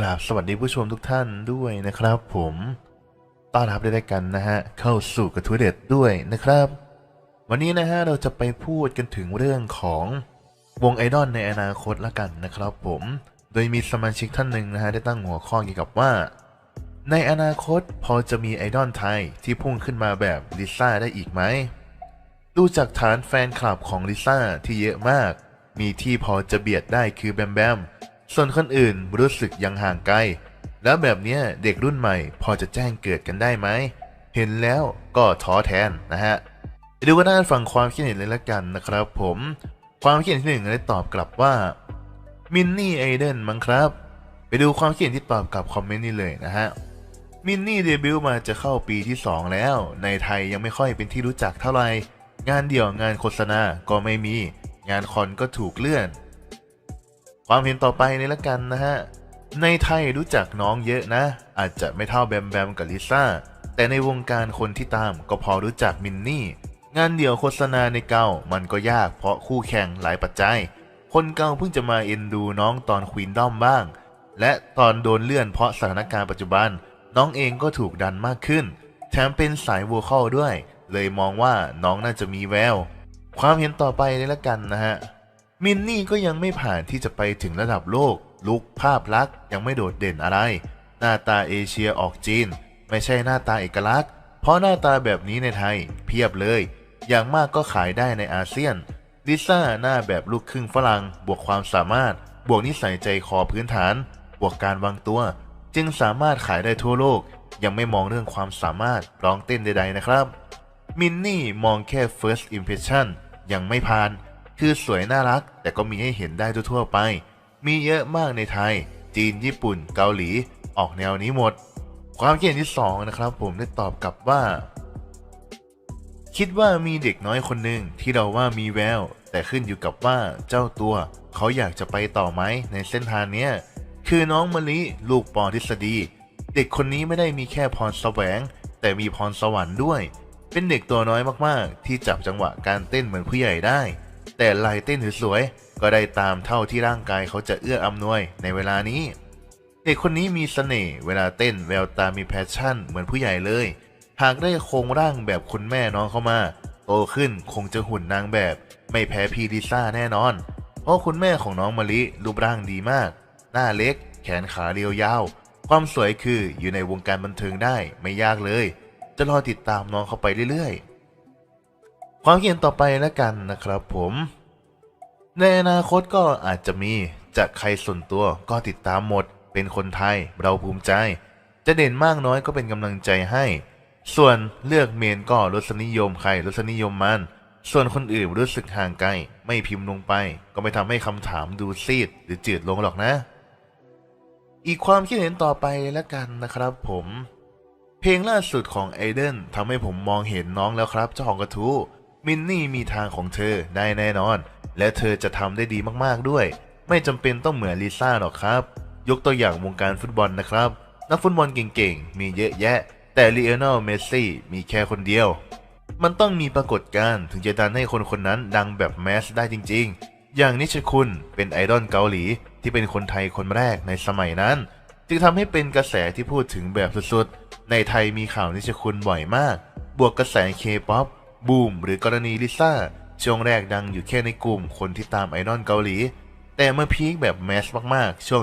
กราบสวัสดีผู้ชมทุกท่านด้วยนะครับผมต้อนรับได้วยกันนะฮะเข้าสู่กระทู้เด็ดด้วยนะครับ วันนี้นะฮะเราจะไปพูดกันถึงเรื่องของวงไอดอลในอนาคตละกันนะครับผม โดยมีสมาชิกท่านหนึ่งนะฮะได้ตั้งหัวข้อเกี่ยวกับว่า ในอนาคตพอจะมีไอดอลไทยที่พุ่งขึ้นมาแบบลิซ่าได้อีกไหมดูจากฐานแฟนคลับของลิซ่าที่เยอะมาก มีที่พอจะเบียดได้คือแบมแบม ส่วนคนอื่นรู้สึกยังห่างไกล แล้วแบบนี้เด็กรุ่นใหม่พอจะแจ้งเกิดกันได้ไหม เห็นแล้วก็ท้อแทนนะฮะดูกันด้านฝั่งความคิดเห็นเลยละกันนะครับ ผม ความคิดเห็นที่หนึ่งได้ตอบกลับว่ามินนี่ไอเดนมั้งครับ ไปดูความคิดเห็นที่ตอบกลับคอมเมนต์นี้เลยนะฮะมินนี่เดบิวต์มาจะเข้าปีที่ 2 แล้ว ในไทยยังไม่ค่อยเป็นที่รู้จักเท่าไหร่งานเดี่ยวงานโฆษณาก็ไม่มี งานคอนก็ถูกเลื่อน ความเห็นต่อไปนี่ละกันนะฮะ ในไทยรู้จักน้องเยอะนะ อาจจะไม่เท่าแบมแบมกับลิซ่า แต่ในวงการคนที่ตามก็พอรู้จักมินนี่ งานเดี่ยวโฆษณาในเก่ามันก็ยากเพราะคู่แข่งหลายปัจจัย คนเก่าเพิ่งจะมาเอ็นดูน้องตอนควีนด้อมบ้าง และตอนโดนเลื่อนเพราะสถานการณ์ปัจจุบัน น้องเองก็ถูกดันมากขึ้น แถมเป็นสายวัวเข้าด้วย เลยมองว่าน้องน่าจะมีแวว ความเห็นต่อไปเลยละกันนะฮะ มินนี่ก็ยังไม่ผ่านที่จะไปถึงระดับโลก ลุกภาพลักษณ์ยังไม่โดดเด่นอะไร หน้าตาเอเชียออกจีน ไม่ใช่หน้าตาเอกลักษณ์ เพราะหน้าตาแบบนี้ในไทย เพียบเลย อย่างมากก็ขายได้ในอาเซียนลิซ่าหน้าแบบลูกครึ่งฝรั่ง บวกความสามารถ บวกนิสัยใจคอพื้นฐาน บวกการวางตัว จึงสามารถขายได้ทั่วโลก ยังไม่มองเรื่องความสามารถร้องเต้นใดๆนะครับ มินนี่มองแค่ first impression ยังไม่ผ่าน คือสวยน่ารัก แต่ก็มีให้เห็นได้ทั่วไป มีเยอะมากในไทย จีนญี่ปุ่น เกาหลี ออกแนวนี้หมด ความคิดเห็นที่สองนะครับ ผมได้ตอบกลับว่า คิดว่ามีเด็กน้อยคนหนึ่งที่เราว่ามีแวว แต่ขึ้นอยู่กับว่าเจ้าตัว เขาอยากจะไปต่อไหมในเส้นทางเนี้ยคือน้องมะลิลูกปอทฤษฎี เด็กคนนี้ไม่ได้มีแค่พรแสวง แต่มีพรสวรรค์ด้วย เป็นเด็กตัวน้อยมากๆ ที่จับจังหวะการเต้นเหมือนผู้ใหญ่ได้ แต่ลายเต้นสวยๆก็ได้ตามเท่าที่ร่างกายเขาจะเอื้ออำนวยในเวลานี้ เด็กคนนี้มีเสน่ห์เวลาเต้นแววตามีแพชชั่นเหมือนผู้ใหญ่เลย หากได้โครงร่างแบบคุณแม่น้องเข้ามา โตขึ้นคงจะหุ่นนางแบบ ไม่แพ้พีลิซ่าแน่นอน เพราะคุณแม่ของน้องมะลิรูปร่างดีมาก หน้าเล็ก แขนขาเรียวยาว ความสวยคืออยู่ในวงการบันเทิงได้ไม่ยากเลย จะรอติดตามน้องเข้าไปเรื่อยๆ ความคิดเห็นต่อไปแล้วกันนะครับผม ในอนาคตก็อาจจะมีจากใครส่วนตัวก็ติดตามหมด เป็นคนไทยเราภูมิใจ จะเด่นมากน้อยก็เป็นกำลังใจให้ ส่วนเลือกเมนก็รสนิยมใครรสนิยมมัน ส่วนคนอื่นรู้สึกห่างไกลไม่พิมพ์ลงไป ก็ไม่ทำให้คำถามดูซีดหรือจืดลงหรอกนะ อีกความคิดเห็นต่อไปแล้วกันนะครับผม เพลงล่าสุดของไอเดนทำให้ผมมองเห็นน้องแล้วครับเจ้าของกระทู้ มินนี่มีทางของเธอได้แน่นอน และเธอจะทำได้ดีมากๆด้วย ไม่จำเป็นต้องเหมือนลิซ่าหรอกครับ ยกตัวอย่างวงการฟุตบอลนะครับ นักฟุตบอลเก่งๆ มีเยอะแยะ แต่ลีโอเนลเมสซี่มีแค่คนเดียว มันต้องมีปรากฏการณ์ถึงจะดันให้คนคนนั้นดังแบบแมสได้จริง ๆ อย่างนิชคุณเป็นไอดอลเกาหลีที่เป็นคนไทยคนแรกในสมัยนั้น จึงทำให้เป็นกระแสที่พูดถึงแบบสุดๆในไทยมีข่าวนิชคุณบ่อยมาก บวกกระแสเคป๊อป บูมหรือกรณีลิซ่าช่วงแรกดังอยู่แค่ในกลุ่มคนที่ตามไอดอลเกาหลี แต่เมื่อพีคแบบแมสมากๆ ช่วง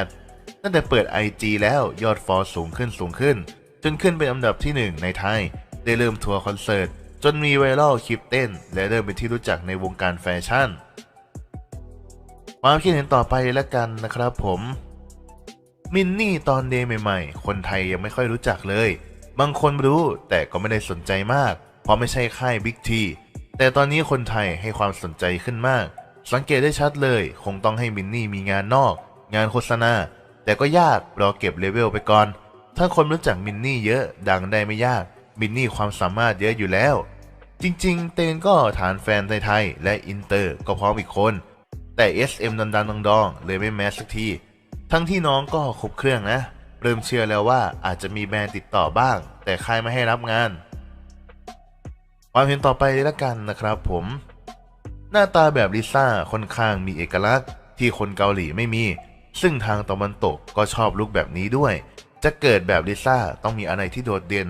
2018 ตั้งแต่เปิด IG แล้วยอดฟอลสูงขึ้นสูงขึ้น จนขึ้นเป็นอันดับที่ 1 ในไทย ได้เริ่มทัวร์คอนเสิร์ต จนมีไวรัลคลิปเต้น และเริ่มเป็นที่รู้จักในวงการแฟชั่น ความคิดเห็นต่อไปแล้วกันนะครับผม มินนี่ตอนเดย์ใหม่ๆ คนไทยยังไม่ค่อยรู้จักเลย บางคนรู้แต่ก็ไม่ได้สนใจมาก เพราะไม่ใช่ค่ายบิ๊กทีแต่ตอนนี้คนไทยให้ความสนใจขึ้นมาก สังเกตได้ชัดเลย คงต้องให้มินนี่มีงานนอก งานโฆษณา แต่ก็ยากรอเก็บเลเวลไปก่อน ถ้าคนรู้จักมินนี่เยอะดังได้ไม่ยาก มินนี่ความสามารถเยอะอยู่แล้ว จริงๆ เตนก็ฐานแฟนไทยๆและอินเตอร์ก็พร้อมอีกคน แต่ SM ดันๆดองๆเลยไม่แมสสักที ทั้งที่น้องก็ครบเครื่องนะ เริ่มเชื่อแล้วว่าอาจจะมีแบรนด์ติดต่อบ้าง แต่ค่ายไม่ให้รับงาน ความเห็นต่อไปเลยละกันนะครับผม หน้าตาแบบลิซ่าค่อนข้างมีเอกลักษณ์ที่คนเกาหลีไม่มี ซึ่งทางตะวันตกก็ชอบลุกแบบนี้ด้วย จะเกิดแบบลิซ่าต้องมีอะไรที่โดดเด่น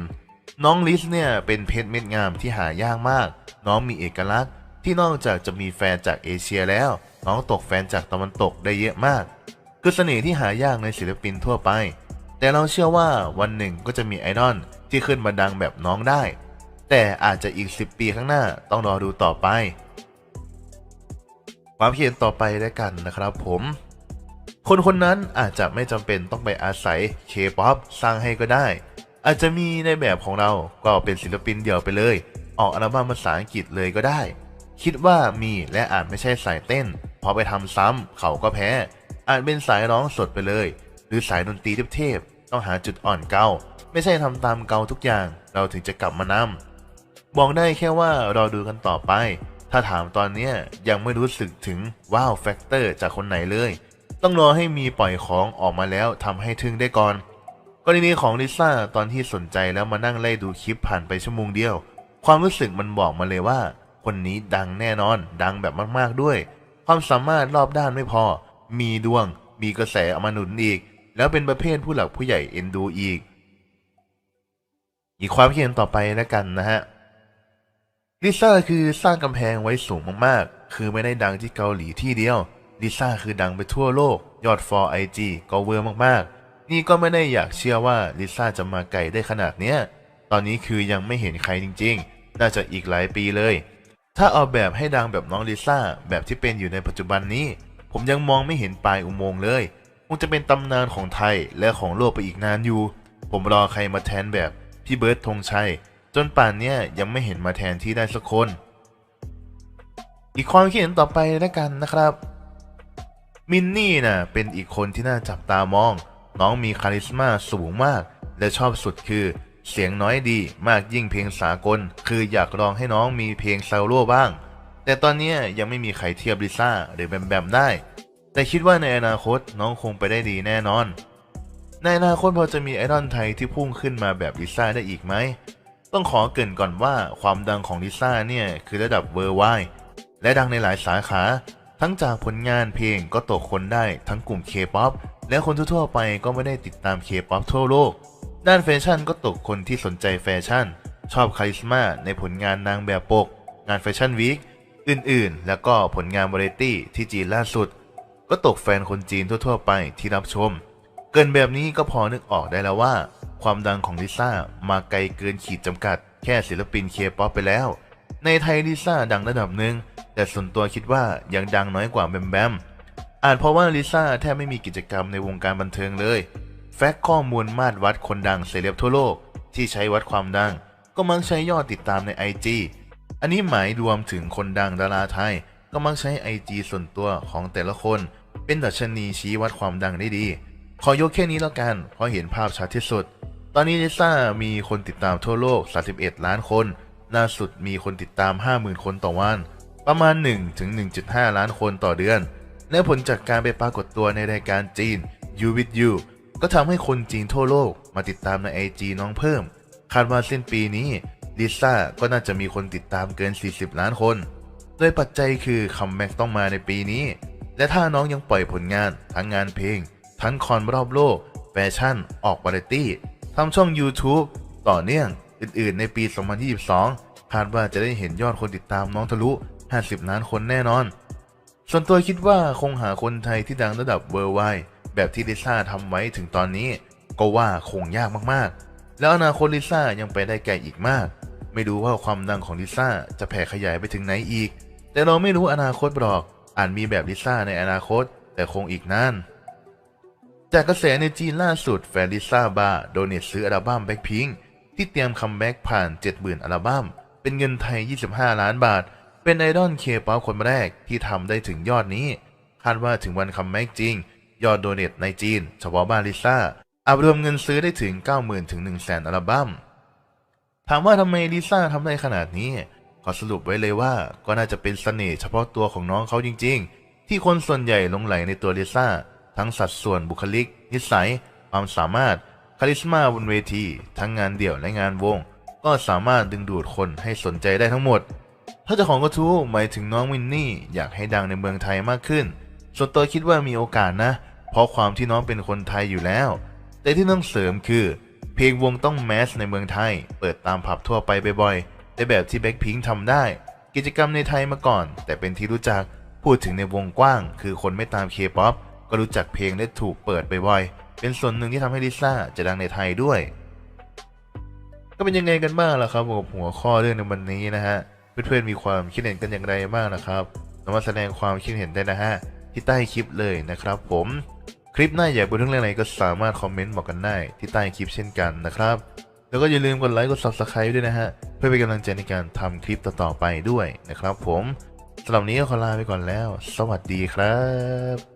น้องลิสเนี่ยเป็นเพชรเม็ดงามที่หายากมาก น้องมีเอกลักษณ์ที่นอกจากจะมีแฟนจากเอเชียแล้ว น้องตกแฟนจากตะวันตกได้เยอะมาก คือเสน่ห์ที่หายากในศิลปินทั่วไป แต่เราเชื่อว่าวันหนึ่งก็จะมีไอดอลที่ขึ้นมาดังแบบน้องได้ แต่อาจจะอีก 10 ปีข้างหน้าต้องรอดูต่อไป ความเพียรต่อไปแล้วกันนะครับผม คนคนนั้นอาจจะไม่จำเป็นต้องไปอาศัยเคป๊อปสร้างให้ก็ได้ อาจจะมีในแบบของเราก็เป็นศิลปินเดี่ยวไปเลย ออกอัลบั้มภาษาอังกฤษเลยก็ได้ คิดว่ามีและอาจไม่ใช่สายเต้น พอไปทำซ้ำเขาก็แพ้ อาจเป็นสายร้องสดไปเลย หรือสายดนตรีเทพๆต้องหาจุดอ่อนเกาไม่ใช่ทำตามเกาทุกอย่าง เราถึงจะกลับมานำ บอกได้แค่ว่าเราดูกันต่อไป ถ้าถามตอนนี้ยังไม่รู้สึกถึงว้าวแฟกเตอร์จากคนไหนเลย ต้องรอให้มีปล่อยของออกมาแล้วทำให้ทึ่งได้ก่อนกรณีของลิซ่าตอนที่สนใจแล้วมานั่งไล่ดูคลิปผ่านไปชั่วโมงเดียว ความรู้สึกมันบอกมาเลยว่า คนนี้ดังแน่นอน ดังแบบมากๆด้วย ความสามารถรอบด้านไม่พอ มีดวง มีกระแสเอามาหนุนอีก แล้วเป็นประเภทผู้หลักผู้ใหญ่เอ็นดูอีก อีกความคิดเห็นต่อไปแล้วกันนะฮะ ลิซ่าคือสร้างกำแพงไว้สูงมากๆ คือไม่ได้ดังที่เกาหลีที่เดียว ลิซ่าคือดังไปทั่วโลก ยอดฟอลไอจีก็เวอร์มากๆ นี่ก็ไม่ได้อยากเชื่อว่าลิซ่าจะมาไกลได้ขนาดเนี้ย ตอนนี้คือยังไม่เห็นใครจริงๆ น่าจะอีกหลายปีเลย ถ้าเอาแบบให้ดังแบบน้องลิซ่าแบบที่เป็นอยู่ในปัจจุบันนี้ ผมยังมองไม่เห็นปลายอุโมงค์เลย คงจะเป็นตำนานของไทยและของโลกไปอีกนานอยู่ ผมรอใครมาแทนแบบพี่เบิร์ดธงชัย จนป่านนี้ยังไม่เห็นมาแทนที่ได้สักคน อีกความคิดเห็นต่อไปแล้วกันนะครับ มินนี่น่ะเป็นอีกคนที่น่าจับตามอง น้องมีคาลิสมาสูงมาก และชอบสุดคือเสียงน้อยดีมากยิ่งเพลงสากล คืออยากลองให้น้องมีเพลงซาโล่บ้าง แต่ตอนนี้ยยังไม่มีใครเทียบลิซ่าหรือแบมแบมได้ แต่คิดว่าในอนาคตน้องคงไปได้ดีแน่นอน ในอนาคตพอจะมีไอดอลไทยที่พุ่งขึ้นมาแบบลิซ่าได้อีกไหม ต้องขอเกรินก่อนว่าความดังของลิซ่าเนี่ยคือระดับเวอร์ไวและดังในหลายสาขา ทั้งจากผลงานเพลงก็ตกคนได้ทั้งกลุ่มเคป๊อปและคนทั่วๆไปก็ไม่ได้ติดตามเคป๊อปทั่วโลก ด้านแฟชั่นก็ตกคนที่สนใจแฟชั่น ชอบคาลิสมาในผลงานนางแบบปก งานแฟชั่นวีคอื่นๆ แล้วก็ผลงานวาไรตี้ที่จีนล่าสุด ก็ตกแฟนคนจีนทั่วๆ ไปที่รับชม เกินแบบนี้ก็พอนึกออกได้แล้วว่า ความดังของลิซ่ามาไกลเกินขีดจำกัด แค่ศิลปินเคป๊อปไปแล้ว ในไทยลิซ่าดังระดับหนึ่งแต่ส่วนตัวคิดว่ายังดังน้อยกว่าแบมแบมอาจเพราะว่าลิซ่าแทบไม่มีกิจกรรมในวงการบันเทิงเลย แฟกต์ข้อมูลมาตรวัดคนดังเซเลบทั่วโลก ที่ใช้วัดความดัง ก็มักใช้ยอดติดตามใน IG อันนี้หมายรวมถึงคนดังดาราไทย ก็มักใช้ IG ส่วนตัวของแต่ละคน เป็นดัชนีชี้วัดความดังได้ดี ขอยกแค่นี้แล้วกัน เพราะเห็นภาพชัดที่สุด ตอนนี้ลิซ่ามีคนติดตามทั่วโลก 31 ล้านคน ล่าสุดมีคนติดตาม 50,000 คนต่อวัน ประมาณ1ถึง1.5 ล้านคนต่อเดือน และผลจากการไปปรากฏตัวในรายการจีน You with You ก็ทำให้คนจีนทั่วโลกมาติดตามใน IG น้องเพิ่ม คาดว่าสิ้นปีนี้ลิซ่าก็น่าจะมีคนติดตามเกิน 40 ล้านคน โดยปัจจัยคือคัมแบ็กต้องมาในปีนี้ และถ้าน้องยังปล่อยผลงานทั้งงานเพลง ทั้งคอนรอบโลก แฟชั่น ออกวาไรตี้ ทำช่อง YouTube ต่อเนื่องอื่นๆ ในปี 2022 คาดว่าจะได้เห็นยอดคนติดตามน้องทะลุ 50 ล้านคนแน่นอน ส่วนตัวคิดว่าคงหาคนไทยที่ดังระดับเวอร์ไวแบบที่ลิซ่าทำไว้ถึงตอนนี้ ก็ว่าคงยากมากๆ แล้วอนาคตลิซ่ายังไปได้ไกลอีกมาก ไม่รู้ว่าความดังของลิซ่าจะแผ่ขยายไปถึงไหนอีก แต่เราไม่รู้อนาคตหรอกอาจมีแบบลิซ่าในอนาคต แต่คงอีกนาน จากกระแสในจีนล่าสุดแฟนลิซ่าบาร์โดเนทซื้ออัลบั้มแบ็คพิงที่เตรียมคัมแบ็กผ่าน 70,000 อัลบั้ม เป็นเงินไทย 25 ล้านบาท เป็นไอดอลเคป๊อปคนแรกที่ทำได้ถึงยอดนี้ คาดว่าถึงวันคัมแบ็กจริง ยอดโดเนทในจีน เฉพาะบ้านลิซ่าอาจรวมเงินซื้อได้ถึง 90,000 ถึง 100,000 อัลบั้ม ถามว่าทำไมลิซ่าทำได้ขนาดนี้ ขอสรุปไว้เลยว่าก็น่าจะเป็นเสน่ห์เฉพาะตัวของน้องเขาจริง ๆ ที่คนส่วนใหญ่หลงไหลในตัวลิซ่า ทั้งสัดส่วนบุคลิก นิสัย ความสามารถ คาลิสมาบนเวที ทั้งงานเดี่ยวและงานวง ก็สามารถดึงดูดคนให้สนใจได้ทั้งหมด ถ้าเจ้าของกระทู้หมายถึงน้องวินนี่อยากให้ดังในเมืองไทยมากขึ้น ส่วนตัวคิดว่ามีโอกาสนะ เพราะความที่น้องเป็นคนไทยอยู่แล้ว แต่ที่ต้องเสริมคือ เพลงวงต้องแมสในเมืองไทย เปิดตามผับทั่วไปบ่อยๆในแบบที่แบ็คพิงทำได้ กิจกรรมในไทยมาก่อน แต่เป็นที่รู้จักพูดถึงในวงกว้าง คือคนไม่ตามเคป๊อป ก็รู้จักเพลงและถูกเปิดบ่อยๆเป็นส่วนหนึ่งที่ทำให้ลิซ่าจะดังในไทยด้วย ก็เป็นยังไงกันบ้างล่ะครับกับหัวข้อเรื่องในวันนี้นะฮะ เพื่อนๆมีความคิดเห็นกันอย่างไรบ้างนะครับสามารถแสดงความคิดเห็นได้นะฮะที่ใต้คลิปเลยนะครับ ผมคลิปหน้าอยากพูดเรื่องอะไรก็สามารถคอมเมนต์บอกกันได้ที่ใต้คลิปเช่นกันนะครับ แล้วก็อย่าลืมกดไลค์กด subscribe ด้วยนะฮะเพื่อเป็นกำลังใจในการทำคลิปต่อๆไปด้วยนะครับ ผมสำหรับนนี้ก็ขอลาไปก่อนแล้ว สวัสดีครับ